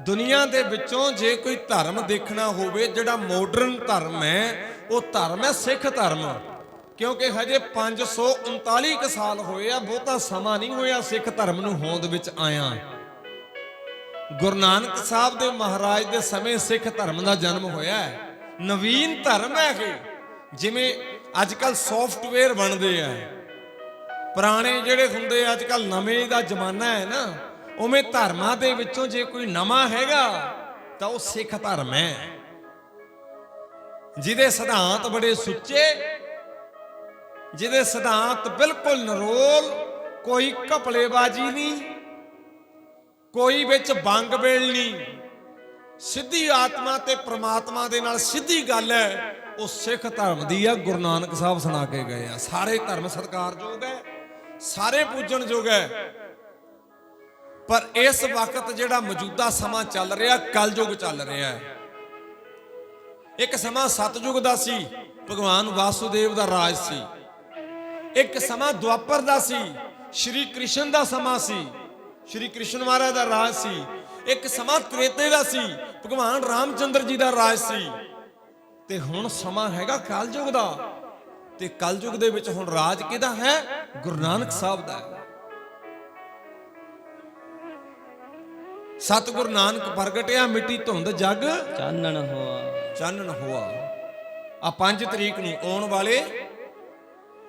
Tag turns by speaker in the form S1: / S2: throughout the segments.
S1: ਦੁਨੀਆ ਦੇ ਵਿੱਚੋਂ ਜੇ ਕੋਈ ਧਰਮ ਦੇਖਣਾ ਹੋਵੇ, ਜਿਹੜਾ ਮਾਡਰਨ ਧਰਮ ਹੈ, ਉਹ ਧਰਮ ਹੈ ਸਿੱਖ ਧਰਮ। ਕਿਉਂਕਿ ਹਜੇ 539 ਕੁ ਸਾਲ ਹੋਏ ਆ, ਬਹੁਤਾ ਸਮਾਂ ਨਹੀਂ ਹੋਇਆ ਸਿੱਖ ਧਰਮ ਨੂੰ ਹੋਂਦ ਵਿੱਚ ਆਇਆ। ਗੁਰੂ ਨਾਨਕ ਸਾਹਿਬ ਦੇ ਮਹਾਰਾਜ ਦੇ ਸਮੇਂ ਸਿੱਖ ਧਰਮ ਦਾ ਜਨਮ ਹੋਇਆ ਹੈ। ਨਵੀਨ ਧਰਮ ਹੈ ਇਹ। ਜਿਵੇਂ ਅੱਜ ਕੱਲ ਸੌਫਟਵੇਅਰ ਬਣਦੇ ਆ। ਪੁਰਾਣੇ ਜਿਹੜੇ ਹੁੰਦੇ ਅੱਜ ਕੱਲ ਨਵੇਂ ਦਾ ਜ਼ਮਾਨਾ ਹੈ ਨਾ। ਉਵੇਂ ਧਰਮਾਂ ਦੇ ਵਿੱਚੋਂ ਜੇ ਕੋਈ ਨਵਾਂ ਹੈਗਾ, ਤਾਂ ਉਹ ਸਿੱਖ ਧਰਮ ਹੈ। ਜਿਹਦੇ ਸਿਧਾਂਤ ਬੜੇ ਸੁੱਚੇ, ਜਿਹਦੇ ਸਿਧਾਂਤ ਬਿਲਕੁਲ ਨਰੋਲ, ਕੋਈ ਘਪਲੇਬਾਜ਼ੀ ਨਹੀਂ, ਕੋਈ ਵਿੱਚ ਬੰਗ ਵੇਲ ਨਹੀਂ। ਸਿੱਧੀ ਆਤਮਾ ਤੇ ਪ੍ਰਮਾਤਮਾ ਦੇ ਨਾਲ ਸਿੱਧੀ ਗੱਲ ਹੈ, ਉਹ ਸਿੱਖ ਧਰਮ ਦੀ ਆ, ਗੁਰੂ ਨਾਨਕ ਸਾਹਿਬ ਸੁਣਾ ਕੇ ਗਏ ਆ। ਸਾਰੇ ਧਰਮ ਸਤਿਕਾਰਯੋਗ ਹੈ, ਸਾਰੇ ਪੂਜਣਯੋਗ ਹੈ। ਪਰ ਇਸ ਵਕਤ ਜਿਹੜਾ ਮੌਜੂਦਾ ਸਮਾਂ ਚੱਲ ਰਿਹਾ, ਕਲਯੁਗ ਚੱਲ ਰਿਹਾ ਹੈ। ਇੱਕ ਸਮਾਂ ਸਤਜੁਗ ਦਾ ਸੀ, ਭਗਵਾਨ ਵਾਸੂਦੇਵ ਦਾ ਰਾਜ ਸੀ। ਇੱਕ ਸਮਾਂ ਦੁਆਪਰ ਦਾ ਸੀ, ਸ਼੍ਰੀ ਕ੍ਰਿਸ਼ਨ ਦਾ ਸਮਾਂ ਸੀ, ਸ਼੍ਰੀ ਕ੍ਰਿਸ਼ਨ ਮਹਾਰਾਜ ਦਾ ਰਾਜ ਸੀ। ਇੱਕ ਸਮਾਂ ਤ੍ਰੇਤੇ ਦਾ ਸੀ, ਭਗਵਾਨ ਰਾਮਚੰਦਰ ਜੀ ਦਾ ਰਾਜ ਸੀ। ਤੇ ਹੁਣ ਸਮਾਂ ਹੈਗਾ ਕਲਯੁਗ ਦਾ। ਤੇ ਕਲਯੁਗ ਦੇ ਵਿੱਚ ਹੁਣ ਰਾਜ ਕਿਹਦਾ ਹੈ? ਗੁਰੂ ਨਾਨਕ ਸਾਹਿਬ ਦਾ ਹੈ। ਸਤਿਗੁਰੂ ਨਾਨਕ ਪ੍ਰਗਟਿਆ ਮਿੱਟੀ ਧੁੰਦ ਜਗ
S2: ਚਾਨਣ ਹੋਆ।
S1: ਚਾਨਣ ਹੋਆ। ਆ 5 ਤਰੀਕ ਨੂੰ ਆਉਣ ਵਾਲੇ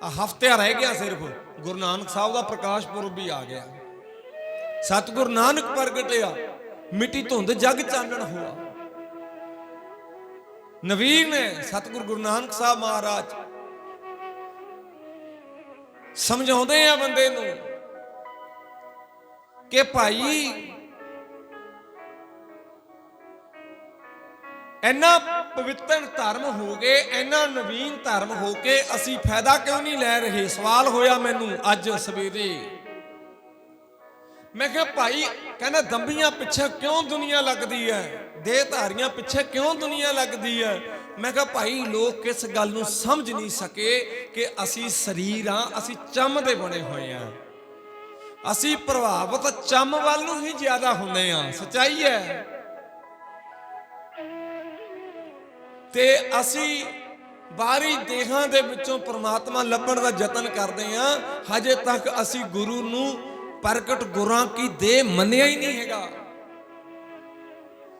S1: ਆ ਹਫਤਿਆ ਰਹਿ ਗਿਆ ਸਿਰਫ ਗੁਰੂ ਨਾਨਕ ਸਾਹਿਬ ਦਾ ਪ੍ਰਕਾਸ਼ ਪੁਰਬ ਵੀ ਆ ਗਿਆ। ਸਤਿਗੁਰੂ ਨਾਨਕ ਪ੍ਰਗਟਿਆ ਮਿੱਟੀ ਧੁੰਦ ਜਗ ਚਾਨਣ ਹੋਆ। ਨਵੀਨ ਸਤਿਗੁਰੂ ਗੁਰੂ ਨਾਨਕ ਸਾਹਿਬ ਮਹਾਰਾਜ ਸਮਝਾਉਂਦੇ ਆ ਬੰਦੇ ਨੂੰ ਕਿ ਭਾਈ ਇੰਨਾ ਪਵਿੱਤਰ ਧਰਮ ਹੋ ਗਏ, ਇੰਨਾ ਨਵੀਨ ਧਰਮ ਹੋ ਕੇ ਅਸੀਂ ਫਾਇਦਾ ਕਿਉਂ ਨਹੀਂ ਲੈ ਰਹੇ? ਸਵਾਲ ਹੋਇਆ ਮੈਨੂੰ ਅੱਜ ਸਵੇਰੇ। ਮੈਂ ਕਿਹਾ, ਭਾਈ, ਕਹਿੰਦਾ ਦੰਬੀਆਂ ਪਿੱਛੇ ਕਿਉਂ ਦੁਨੀਆ ਲੱਗਦੀ ਹੈ ਦੇਹ ਧਾਰੀਆਂ ਪਿੱਛੇ ਕਿਉਂ ਦੁਨੀਆ ਲੱਗਦੀ ਹੈ ਮੈਂ ਕਿਹਾ, ਭਾਈ, ਲੋਕ ਕਿਸ ਗੱਲ ਨੂੰ ਸਮਝ ਨਹੀਂ ਸਕੇ ਕਿ ਅਸੀਂ ਸਰੀਰ ਆ, ਅਸੀਂ ਚੰਮ ਦੇ ਬਣੇ ਹੋਏ ਆ। ਅਸੀਂ ਪ੍ਰਭਾਵਿਤ ਚੰਮ ਵੱਲ ਨੂੰ ਹੀ ਜ਼ਿਆਦਾ ਹੁੰਦੇ ਆ। ਸਚਾਈ ਹੈ ਤੇ ਅਸੀਂ ਬਾਹਰੀ ਦੇਹਾਂ ਦੇ ਵਿੱਚੋਂ ਪ੍ਰਮਾਤਮਾ ਲੱਭਣ ਦਾ ਯਤਨ ਕਰਦੇ ਹਾਂ। ਹਜੇ ਤੱਕ ਅਸੀਂ ਗੁਰੂ ਨੂੰ ਪ੍ਰਗਟ ਗੁਰਾਂ ਕੀ ਦੇਹ ਮੰਨਿਆ ਹੀ ਨਹੀਂ ਹੈਗਾ।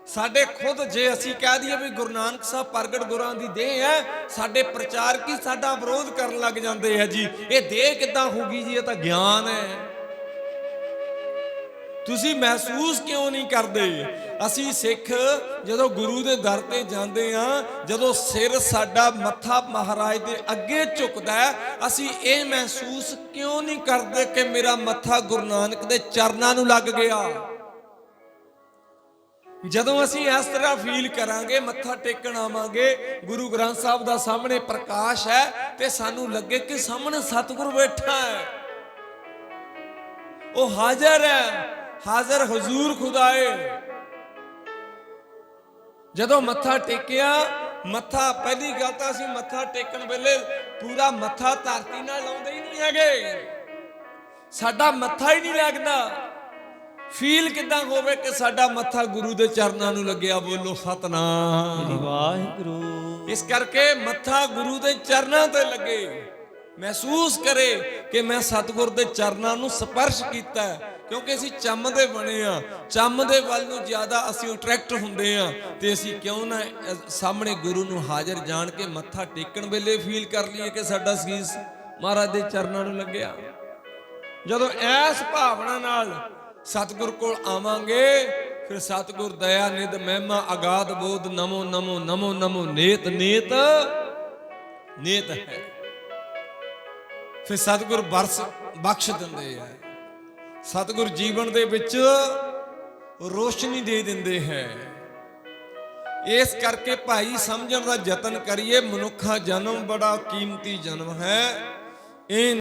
S1: ਸਾਡੇ ਖੁਦ ਜੇ ਅਸੀਂ ਕਹਿ ਦਈਏ ਵੀ ਗੁਰੂ ਨਾਨਕ ਸਾਹਿਬ ਪ੍ਰਗਟ ਗੁਰਾਂ ਦੀ ਦੇਹ ਹੈ, ਸਾਡੇ ਪ੍ਰਚਾਰ ਕੀ ਸਾਡਾ ਵਿਰੋਧ ਕਰਨ ਲੱਗ ਜਾਂਦੇ ਆ ਜੀ? ਇਹ ਦੇਹ ਕਿੱਦਾਂ ਹੋਗੀ ਜੀ? ਇਹ ਤਾਂ ਗਿਆਨ ਹੈ। ਤੁਸੀਂ ਮਹਿਸੂਸ ਕਿਉਂ ਨਹੀਂ ਕਰਦੇ? ਅਸੀਂ ਸਿੱਖ ਜਦੋਂ ਗੁਰੂ ਦੇ ਦਰ ਤੇ ਜਾਂਦੇ ਆ, ਜਦੋਂ ਸਿਰ ਸਾਡਾ ਮੱਥਾ ਮਹਾਰਾਜ ਦੇ ਅੱਗੇ ਝੁਕਦਾ ਅਸੀਂ ਇਹ ਮਹਿਸੂਸ ਕਿਉਂ ਨਹੀਂ ਕਰਦੇ ਕਿ ਮੇਰਾ ਮੱਥਾ ਗੁਰੂ ਨਾਨਕ ਦੇ ਚਰਨਾਂ ਨੂੰ ਲੱਗ ਗਿਆ? ਜਦੋਂ ਅਸੀਂ ਇਸ ਤਰ੍ਹਾਂ ਫੀਲ ਕਰਾਂਗੇ, ਮੱਥਾ ਟੇਕਣ ਆਵਾਂਗੇ, ਗੁਰੂ ਗ੍ਰੰਥ ਸਾਹਿਬ ਦਾ ਸਾਹਮਣੇ ਪ੍ਰਕਾਸ਼ ਹੈ ਤੇ ਸਾਨੂੰ ਲੱਗੇ ਕਿ ਸਾਹਮਣੇ ਸਤਿਗੁਰ ਬੈਠਾ ਹੈ। ਉਹ ਹਾਜ਼ਰ ਹੈ। ਹਾਜ਼ਰ ਹਜ਼ੂਰ ਖੁਦਾਏ। ਜਦੋਂ ਮੱਥਾ ਟੇਕਿਆ ਮੱਥਾ ਪਹਿਲੀ ਗੱਲ ਤਾਂ ਅਸੀਂ ਮੱਥਾ ਟੇਕਣ ਵੇਲੇ ਪੂਰਾ ਮੱਥਾ ਧਰਤੀ ਨਾਲ ਲਾਉਂਦੇ ਹੀ ਨਹੀਂ ਹੈਗੇ। ਸਾਡਾ ਮੱਥਾ ਹੀ ਨਹੀਂ ਲੱਗਦਾ। ਫੀਲ ਕਿਦਾਂ ਹੋਵੇ ਕਿ ਸਾਡਾ ਮੱਥਾ ਗੁਰੂ ਦੇ ਚਰਨਾਂ ਨੂੰ ਲੱਗਿਆ? ਬੋਲੋ ਸਤਨਾਮ।
S2: ਵਾਹਿਗੁਰੂ।
S1: ਇਸ ਕਰਕੇ ਮੱਥਾ ਗੁਰੂ ਦੇ ਚਰਨਾਂ ਤੇ ਲੱਗੇ। ਮਹਿਸੂਸ ਕਰੇ ਕਿ ਮੈਂ ਸਤਿਗੁਰ ਦੇ ਚਰਨਾਂ ਨੂੰ ਸਪਰਸ਼ ਕੀਤਾ ਹੈ। ਕਿਉਂਕਿ ਅਸੀਂ ਚੰਮ ਦੇ ਬਣੇ ਆ ਚੰਮ ਦੇ ਵੱਲ ਨੂੰ ਜ਼ਿਆਦਾ ਅਸੀਂ ਅਟਰੈਕਟ ਹੁੰਦੇ ਆ ਤੇ ਅਸੀਂ ਕਿਉਂ ਨਾ ਸਾਹਮਣੇ ਗੁਰੂ ਨੂੰ ਹਾਜ਼ਰ ਜਾਣ ਕੇ ਮੱਥਾ ਟੇਕਣ ਵੇਲੇ ਫੀਲ ਕਰ ਲਈਏ ਕਿ ਸਾਡਾ ਸੀਸ ਮਹਾਰਾਜ ਦੇ ਚਰਨਾਂ ਨੂੰ ਲੱਗਿਆ ਜਦੋਂ ਐਸ ਭਾਵਨਾ ਨਾਲ ਸਤਿਗੁਰ ਕੋਲ ਆਵਾਂਗੇ, ਫਿਰ ਸਤਿਗੁਰ ਦਇਆ, ਨਿਧ, ਮਹਿਮਾ, ਅਗਾਧ, ਬੋਧ, ਨਮੋ ਨਮੋ ਨਮੋ ਨਮੋ, ਨੇਤ ਨੇਤ ਨੇਤ ਹੈ ਫਿਰ ਸਤਿਗੁਰ ਬਰਸ ਬਖਸ਼ ਦਿੰਦੇ ਆ। ਸਤਿਗੁਰ ਜੀਵਨ ਦੇ ਵਿੱਚ ਰੋਸ਼ਨੀ ਦੇ ਦਿੰਦੇ ਹੈ। ਇਸ ਕਰਕੇ ਭਾਈ ਸਮਝਣ ਦਾ ਯਤਨ ਕਰੀਏ, ਮਨੁੱਖਾ ਜਨਮ ਬੜਾ ਕੀਮਤੀ ਜਨਮ ਹੈ। ਇਹ